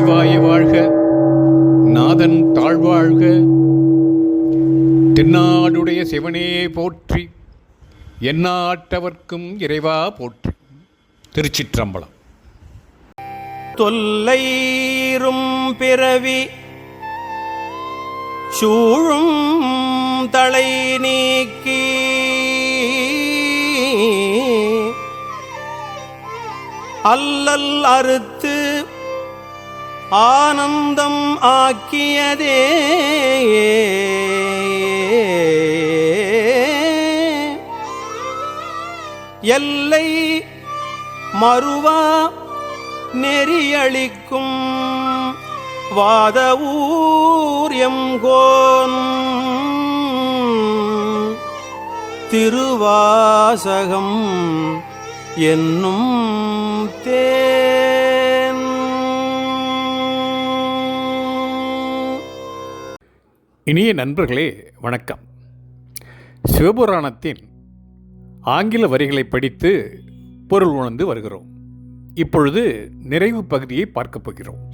சிவாய வாழ்க. நாதன் தாழ்வாழ்க. தென்னாடுடைய சிவனே போற்றி. எண்ணாட்டவர்க்கும் இறைவா போற்றி. திருச்சிற்றம்பலம். தொல்லைரும் பிறவி சூழும் தலை நீக்கி அல்லல் அறுத்து ஆனந்தம் ஆக்கியதே. எல்லை மறுவா நெறியளிக்கும் வாத ஊர் திருவாசகம் என்னும் தே இனிய நண்பர்களே வணக்கம். சிவபுராணத்தின் ஆங்கில வரிகளை படித்து பொருள் உணர்ந்து வருகிறோம். இப்பொழுது நிறைவு பகுதியை பார்க்கப் போகிறோம்.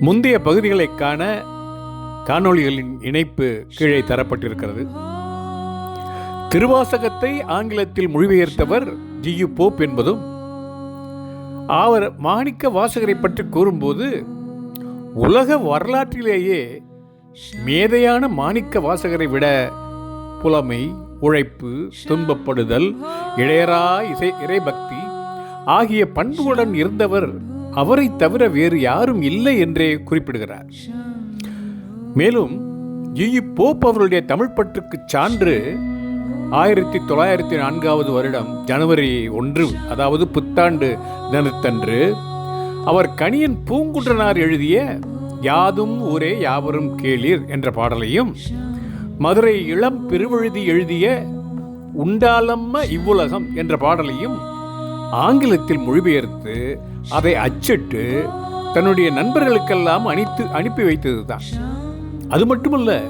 முந்தைய பகுதிகளை காண காணொளிகளின் இணைப்பு கீழே தரப்பட்டிருக்கிறது. திருவாசகத்தை ஆங்கிலத்தில் மொழிபெயர்த்தவர் ஜியு போப் என்பதும் அவர் மாணிக்க வாசகரை பற்றி கூறும்போது உலக வரலாற்றிலேயே மேதையான மாணிக்க வாசகரை விட புலமை உழைப்பு துன்பப்படுதல் இளையரா இசை இறைபக்தி ஆகிய பண்புகளுடன் இருந்தவர் அவரை தவிர வேறு யாரும் இல்லை என்றே குறிப்பிடுகிறார். மேலும் ஜியு போப் அவருடைய தமிழ் பற்றுக்கு சான்று ஆயிரத்தி தொள்ளாயிரத்தி நான்காவது வருடம் ஜனவரி ஒன்று அதாவது புத்தாண்டு தினத்தன்று அவர் கணியன் பூங்குன்றனார் எழுதிய யாதும் ஊரே யாவரும் கேளீர் என்ற பாடலையும் மதுரை இளம் பெருவழுதி எழுதிய உண்டாலம்ம இவ்வுலகம் என்ற பாடலையும் ஆங்கிலத்தில் மொழிபெயர்த்து அதை அச்சிட்டு தன்னுடைய நண்பர்களுக்கெல்லாம் அணித்து அனுப்பி வைத்ததுதான். அது மட்டுமல்ல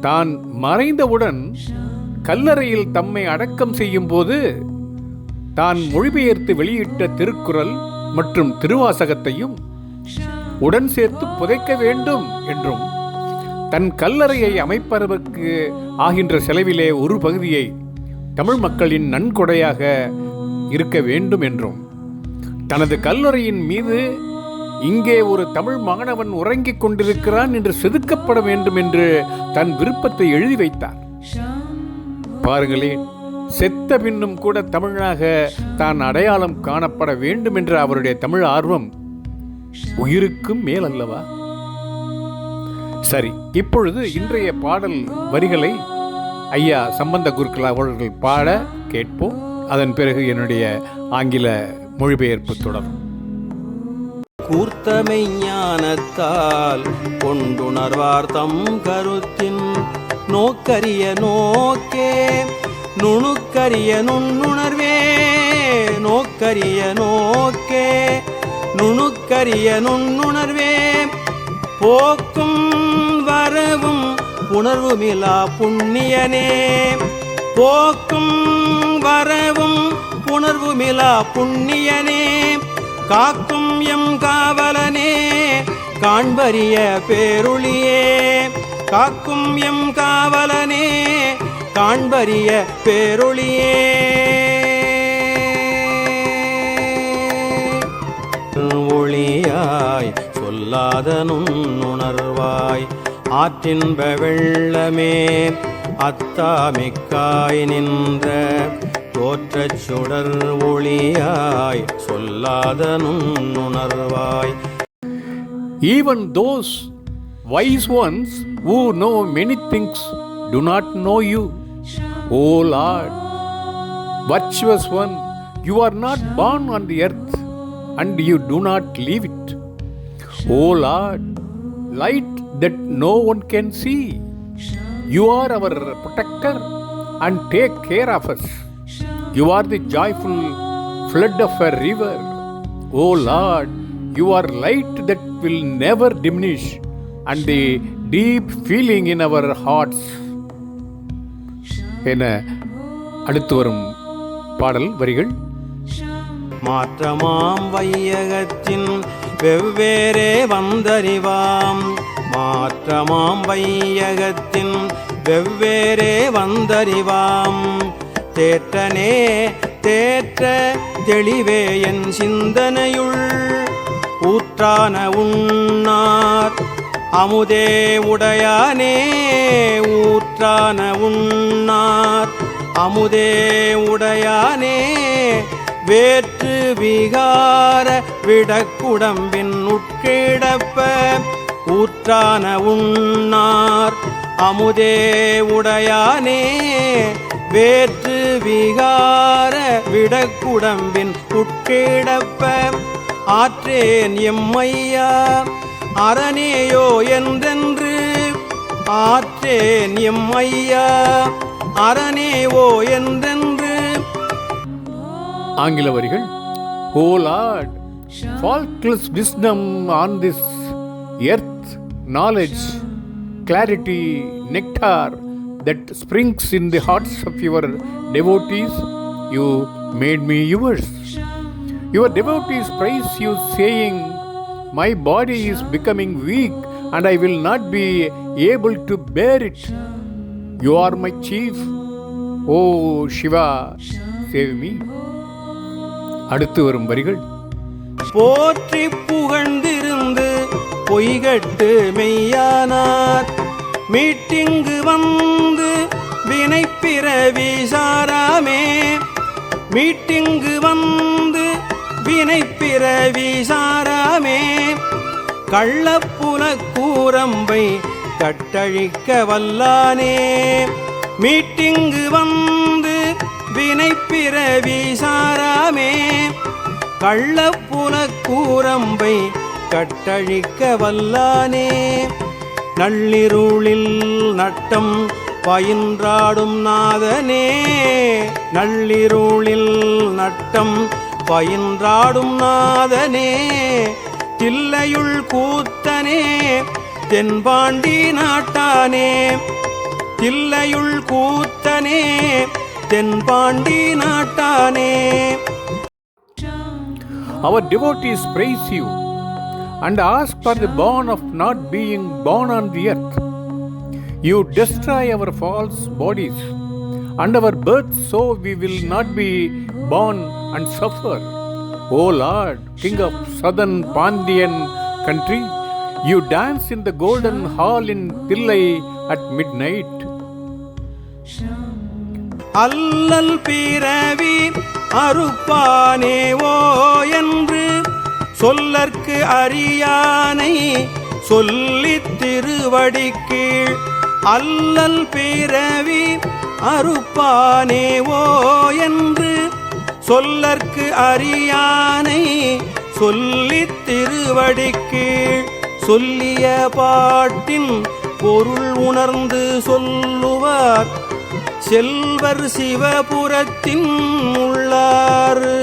தான் மறைந்தவுடன் கல்லறையில் தம்மை அடக்கம் செய்யும் போது தான் மொழிபெயர்த்து வெளியிட்ட திருக்குறள் மற்றும் திருவாசகத்தையும் உடன் சேர்த்து புதைக்க வேண்டும் என்றும் தன் கல்லறையை அமைப்பதற்கு ஆகின்ற செலவிலே ஒரு பகுதியை தமிழ் மக்களின் நன்கொடையாக இருக்க வேண்டும் என்றும் தனது கல்லறையின் மீது இங்கே ஒரு தமிழ் மாணவன் உறங்கிக் கொண்டிருக்கிறான் என்று செதுக்கப்பட வேண்டும் என்று தன் விருப்பத்தை எழுதி வைத்தார். பாருங்களேன் செத்த பின்னும் கூட தமிழனாக தான் அடையாளம் காணப்பட வேண்டும் என்ற அவருடைய தமிழ் ஆர்வம் உயிருக்கும் மேல் அல்லவா சரி இப்பொழுது இன்றைய பாடல் வரிகளை ஐயா சம்பந்த குருக்கள் அவர்கள் பாட கேட்போம். அதன் பிறகு என்னுடைய ஆங்கில மொழிபெயர்ப்பு தொடரும். கூர்த்தமை ஞானத்தால் கொண்டுணர்வார் தம் கருத்தின் நோக்கரிய நோக்கே நுணுக்கரிய நுண்ணுணர்வே நோக்கரிய நோக்கே நுணுக்கரிய நுண்ணுணர்வே போக்கும் வரவும் புணர்வுமிலா புண்ணியனே. போக்கும் வரவும் புணர்வுமிலா புண்ணியனே. காக்கும் எம் காவலனே காண்பரிய பேருளியே. காக்கும் எம் காவலனே காண்பரிய பேருளியே. சொல்லாத நுண்ணுணர்வாய் ஆற்றின்ப வெள்ளமே அத்தாமிக்காய் நின்ற தோற்றச் சுடர் ஒளியாய் சொல்லாத நுண்ணுணர்வாய் Even those wise ones who know many things do not know you. O Lord, virtuous one, you are not born on the earth and you do not leave it. O Lord light that no one can see you are our protector and take care of us you are the joyful flood of a river O Lord you are light that will never diminish and the deep feeling in our hearts என அடுத்து வரும் பாடல் வரிகள் மாற்றமாம் வையகத்தின் வெவ்வேறே வந்தறிவாம். மாற்றமாம் வையகத்தின் வெவ்வேறே வந்தறிவாம். தேற்றனே தேற்ற தெளிவே என் சிந்தனையுள். ஊற்றான உண்ணார் அமுதே உடையானே. ஊற்றான உண்ணார் அமுதே உடையானே. வேற்று விகார விடக்குடம்பின் உட்கிடப்ப ஊற்றான உண்ணார். அமுதே உடையானே வேற்று விகார விடக்குடம்பின் உட்கிடப்ப ஆற்றேன் எம்மையா அரணேயோ என்றென்று ஆற்றேன் எம்மையா அரணேவோ என்றென்று. ஆங்கில வரிகள் O Lord faultless wisdom on this earth knowledge clarity nectar that springs in the hearts of your devotees you made me yours your devotees praise you saying my body is becoming weak and i will not be able to bear it you are my chief oh shiva save me அடுத்து வரும் வரிகள் போற்றி புகழ்ந்திருந்து பொய்கட்டு மெய்யானார். மீட்டிங்கு வந்து வினைப்பிறவி சாராமே. மீட்டிங்கு வந்து வினைப்பிறவி சாராமே. கள்ளப்புல கூரம்பை கட்டழிக்க வல்லானே. மீட்டிங்கு வந்து வினைப்பிறவி சாராமே. கள்ளப்புல கூரம்பை கட்டழிக்க வல்லானே. நள்ளிருளில் நட்டம் பயின்றாடும் நாதனே. நள்ளிருளில் நட்டம் பயின்றாடும் நாதனே. தில்லையுள் கூத்தனே தென்பாண்டி நாட்டானே. தில்லையுள் கூத்தனே தென்பாண்டி நாட்டானே. Our devotees praise you and ask for the boon of not being born on the earth. You destroy our false bodies and our birth so we will not be born and suffer. O Lord, King of southern Pandyan country, you dance in the golden hall in Pillai at midnight. அல்லல் பிறவி அறுப்பானேவோ என்று சொல்லற்கு அறியானை சொல்லித் திருவடிக்கீழ் அல்லல் பிறவி அறுப்பானேவோ என்று சொல்லற்கு அறியானை சொல்லித் திருவடிக்கீழ் சொல்லிய பாட்டின் பொருள் உணர்ந்து சொல்லுவார் செல்வர் சிவபுரத்தின் உள்ளாறு.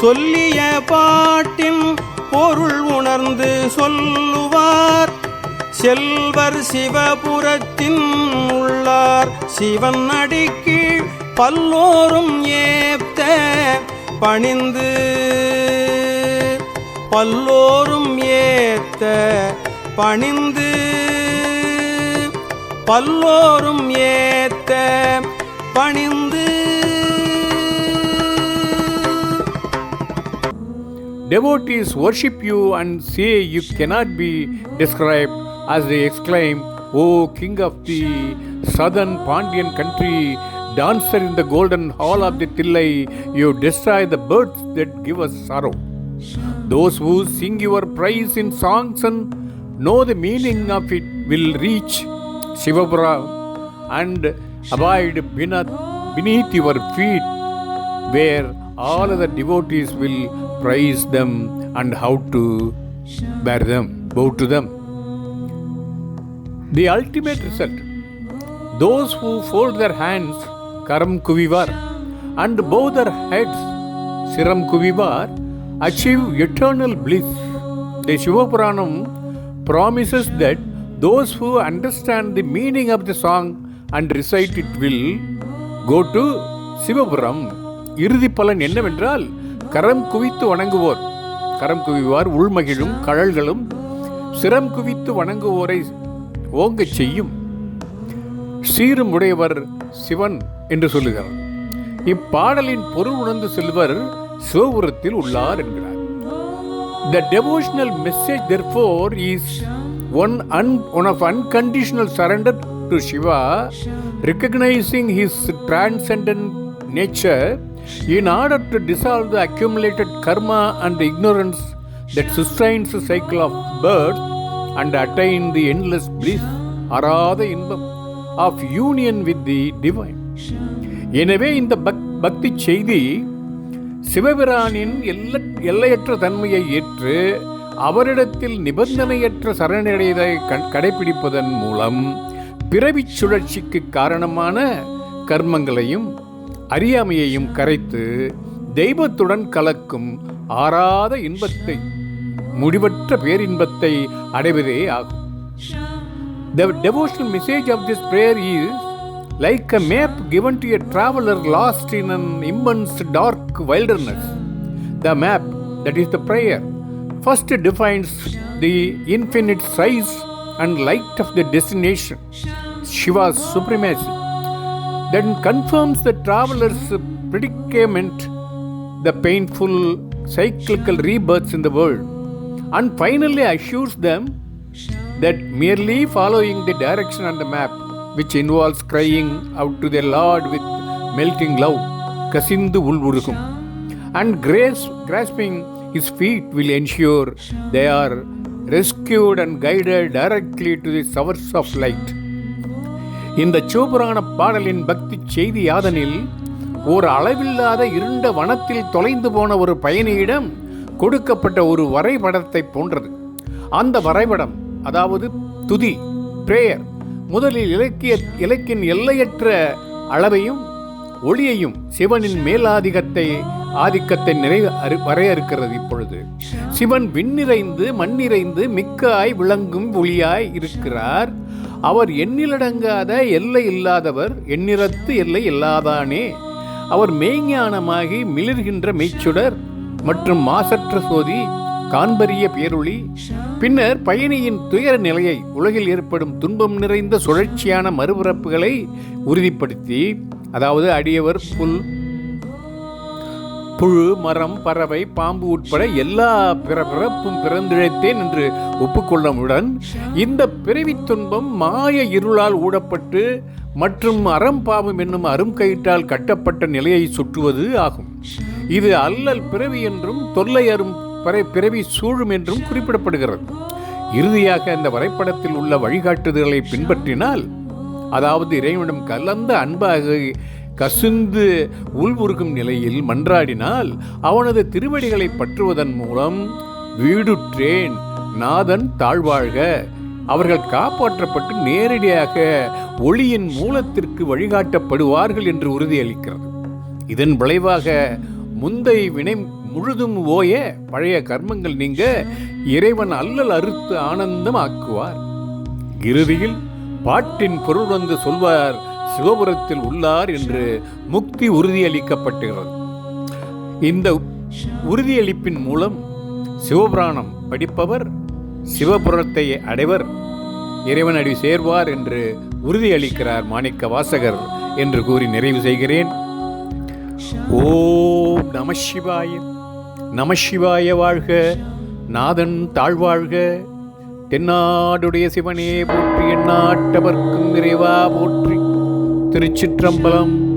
சொல்லிய பாட்டின் பொருள் உணர்ந்து சொல்லுவார். செல்வர் சிவபுரத்தின் உள்ளார். சிவன் அடிக்கீழ் பல்லோரும் ஏத்த பணிந்து பல்லோரும் ஏத்த பணிந்து பல்லோரும் ஏத்த பணிந்து Devotees worship you and say you cannot be described as they exclaim, O King of the southern Pandyan country, dancer in the golden hall of the Tillai, you destroy the birds that give us sorrow. Those who sing your praise in songs and know the meaning of it will reach Shivapura and abide beneath your feet, where all other devotees will praise them and how to bear them, bow to them. The ultimate result those who fold their hands, Karam Kuvivar, and bow their heads, Siram Kuvivar, achieve eternal bliss. The Shivapuranam promises that those who understand the meaning of the song and recite it will go to Sivapuram இறுதி பலன் என்னவென்றால் கரம் குவித்து வணங்குவோர். கரம் குவிவார் உள்மகிழும் கழல்களும் சிரம் குவித்து வணங்குவோரை ஓங்கச் செய்யும். சீரும் உடையவர் சிவன் என்று சொல்லுகிறார். இப்பாடலின் பொருள் உணர்ந்து செல்வர் சிவபுரத்தில் உள்ளார் என்கிறார். The devotional message therefore is one an one of unconditional surrender to Shiva recognizing his transcendent nature In order to dissolve the accumulated karma and ignorance that sustains cycle of birth and attain the endless endless bliss, அராத இன்பம் of union with the divine எனவே இந்த buck பக்தி செய்தி சிவபிரானின் எல்ல எல்லையற்ற தன்மையை ஏற்று அவரிடத்தில் நிபந்தனையற்ற சரணடைதை கடைபிடிப்பதன் மூலம் பிறவி சுழற்சிக்கு காரணமான கர்மங்களையும் அறியாமையையும் கரைத்து தெய்வத்துடன் கலக்கும் ஆறாத இன்பத்தை முடிவற்ற பேரின்பத்தை அடைவதே ஆகும் The devotional message of this prayer is like a map given to a traveler lost in an immense dark wilderness. The map, that is the prayer, first defines the infinite size and light of the destination, Shiva's supremacy. Then confirms the traveler's predicament, the painful cyclical rebirths in the world, and finally assures them that merely following the direction on the map, which involves crying out to their Lord with melting love, கசிந்து உள்வுருகும், and grace, grasping his feet will ensure they are rescued and guided directly to the source of light. இந்த சிவபுராண பாடலின் பக்தி செய்தி யாதனில் ஒரு அளவில்லாத இருண்ட வனத்தில் தொலைந்து போன ஒரு பயணியிடம் கொடுக்கப்பட்ட ஒரு வரைபடத்தை போன்றது. அந்த வரைபடம் அதாவது துதி பிரேயர் முதலில் இலக்கிய இலக்கின் எல்லையற்ற அளவையும் ஒளியையும் சிவனின் மேலாதிக்கத்தை ஆதிக்கத்தை நிறை அரு வரையறுக்கிறது இப்பொழுது. சிவன் விண்ணிறைந்து மண்ணிறைந்து மிக்காய் விளங்கும் ஒளியாய் இருக்கிறார். அவர் எண்ணிலடங்காத எல்லை இல்லாதவர் எண்ணிறத்து எல்லை இல்லாதானே? அவர் மெய்ஞானமாகி மிளிர்கின்ற மெய்ச்சுடர் மற்றும் மாசற்ற சோதி காண்பரிய பேரொளி. பின்னர் பயணியின் துயர நிலையை உலகில் ஏற்படும் துன்பம் நிறைந்த சுழற்சியான மறுபிறப்புகளை உறுதிப்படுத்தி அதாவது அடியவர் புல் புழு மரம் பறவை பாம்பு உட்பட எல்லா பிற பிறப்பும் பிறந்திழைத்தேன் என்று ஒப்புக்கொள்ளமுடன் இந்த பிறவி துன்பம் மாய இருளால் ஊடப்பட்டு மற்றும் அறம்பாவம் என்னும் அரும்கயிற்றால் கட்டப்பட்ட நிலையை சுற்றுவது ஆகும். இது அல்லல் பிறவி என்றும் தொல்லை அரும் பிறவி சூழும் என்றும் குறிப்பிடப்படுகிறது. இறுதியாக இந்த வரைபடத்தில் உள்ள வழிகாட்டுதல்களை பின்பற்றினால் அதாவது இறைவனிடம் கலந்த அன்பாக கசிந்து உள்வுருகும் நிலையில் மன்றாடினால் அவனது திருவடிகளை பற்றுவதன் மூலம் வீடுற்றேன் நாதன் தாழ்வாழ்க. அவர்கள் காப்பாற்றப்பட்டு நேரடியாக ஒளியின் மூலத்திற்கு வழிகாட்டப்படுவார்கள் என்று உறுதியளிக்கிறது. இதன் விளைவாக முந்தை வினை முழுதும் ஓய பழைய கர்மங்கள் நீங்க இறைவன் அல்லல் அறுத்து ஆனந்தம் ஆக்குவார் இறுதியில் பாட்டின் பொருள் வந்து சொல்வார் சிவபுரத்தில் உள்ளார் என்று முக்தி உறுதியளிக்கப்பட்டுகிறது. இந்த உறுதியளிப்பின் மூலம் சிவபுராணம் படிப்பவர் சிவபுரத்தை அடைவர் இறைவன் அடி சேர்வார் என்று உறுதியளிக்கிறார் மாணிக்க வாசகர் என்று கூறி நிறைவு செய்கிறேன். ஓம் நம சிவாய நம சிவாய வாழ்க நாதன் தாழ்வாழ்க தென்னாடுடைய சிவனே போற்றி எண்ணாட்டவர்க்கும் நிறைவா போற்றி. திருச்சிற்றம்பலம்.